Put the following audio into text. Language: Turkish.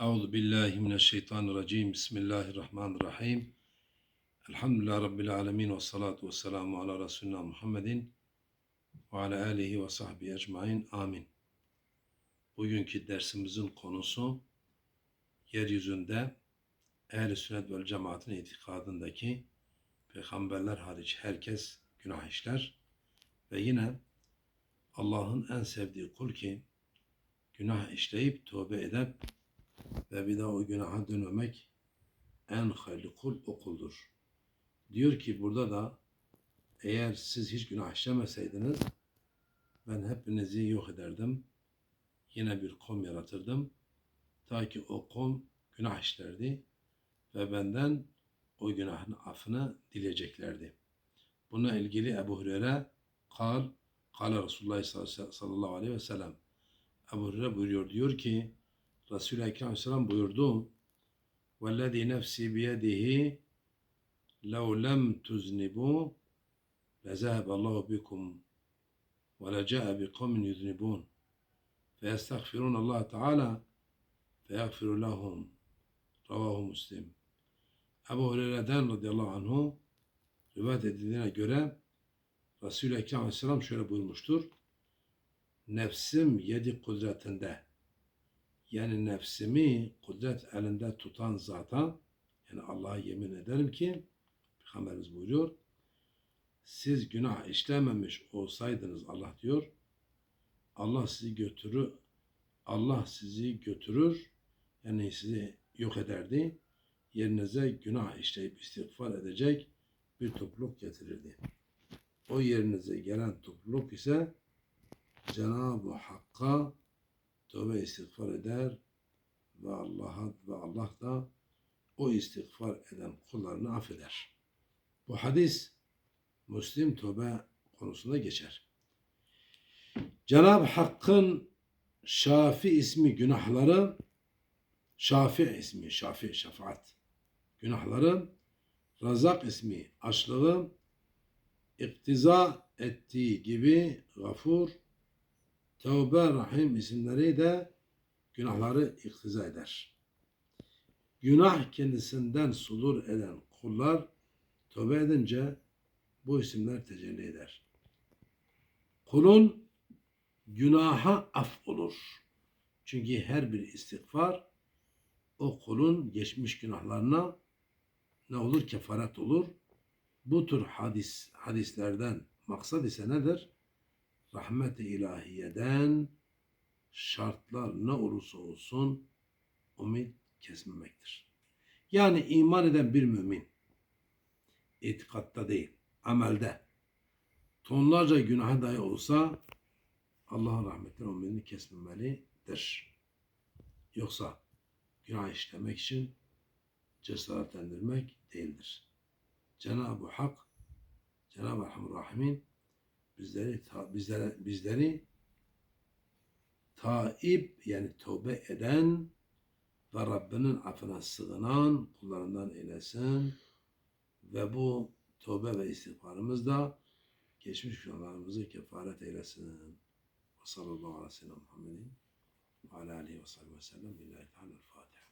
Euzu billahi mineşşeytanirracim. Bismillahirrahmanirrahim. Elhamdülillahi rabbil alamin ve salatu vesselamu ala resulina Muhammedin ve ala alihi ve sahbihi ecmaîn. Amin. Bugünkü dersimizin konusu yeryüzünde ehl-i sünnet vel cemaatin itikadındaki peygamberler hariç herkes günah işler ve yine Allah'ın en sevdiği kul ki günah işleyip tövbe edip ve bir daha o günaha dönmemek en hayırlı kul o kuldur. Diyor ki burada da eğer siz hiç günah işlemeseydiniz ben hepinizi yok ederdim. Yine bir kom yaratırdım. Ta ki o kom günah işlerdi ve benden o günahın affını dileyeceklerdi. Buna ilgili Ebu Hureyre kal, kal Resulullah sallallahu aleyhi ve sellem. Ebu Hureyre buyuruyor diyor ki Resul-i Ekrem Aleyhisselam buyurdu. وَالَّذ۪ي نَفْسِي بِيَدِهِ لَوْ لَمْ تُزْنِبُوا لَذَهَبَ اللّٰهُ بِكُمْ وَلَجَاءَ بِقَوْمٍ يُذْنِبُونَ فَيَسْتَغْفِرُونَ اللّٰهَ تَعَالَى فَيَغْفِرُ لَهُمْ Ravahu Müslim. Ebu Hureyre'den radıyallahu anhu rivayet edildiğine göre Resul-i Ekrem Aleyhisselam şöyle buyurmuştur. Nefsim yedi kudretinde yani nefsimi kudret elinde tutan zata yani Allah'a yemin ederim ki Peygamberimiz buyuruyor siz günah işlememiş olsaydınız Allah diyor Allah sizi götürür Allah sizi götürür yani sizi yok ederdi yerinize günah işleyip istiğfar edecek bir topluluk getirirdi. O yerinize gelen topluluk ise Cenab-ı Hakk'a tövbe istiğfar eder ve Allah'a ve Allah da o istiğfar eden kullarını affeder. Bu hadis Müslim tövbe konusunda geçer. Cenab-ı Hakk'ın Şafi ismi günahları Şafi ismi, Şafi, şefaat günahları Razak ismi açlığı iktiza ettiği gibi Gafur Tevbe Rahim isimleri de günahları iktiza eder. Günah kendisinden sudur eden kullar tövbe edince bu isimler tecelli eder. Kulun günaha af olur. Çünkü her bir istiğfar o kulun geçmiş günahlarına ne olur? Kefaret olur. Bu tür hadis hadislerden maksat ise nedir? Rahmet-i ilahiyeden şartlar ne olursa olsun ümit kesmemektir. Yani iman eden bir mümin itikatta değil, amelde tonlarca günaha dahi olsa Allah'ın rahmetinden ümidini kesmemelidir. Yoksa günah işlemek için cesaretlendirmek değildir. Cenab-ı Hak, Cenab-ı Rahim bizleri ta, bizlere, bizleri taib yani tövbe eden ve Rabbinin affına sığınan kullarından eylesin ve bu tövbe ve istiğfarımız da geçmiş günahlarımızı kefaret eylesin. Ve sallallahu aleyhi ve sellem Muhammedin ve aleyhi ve sellem. Lillahi Teala Fatiha.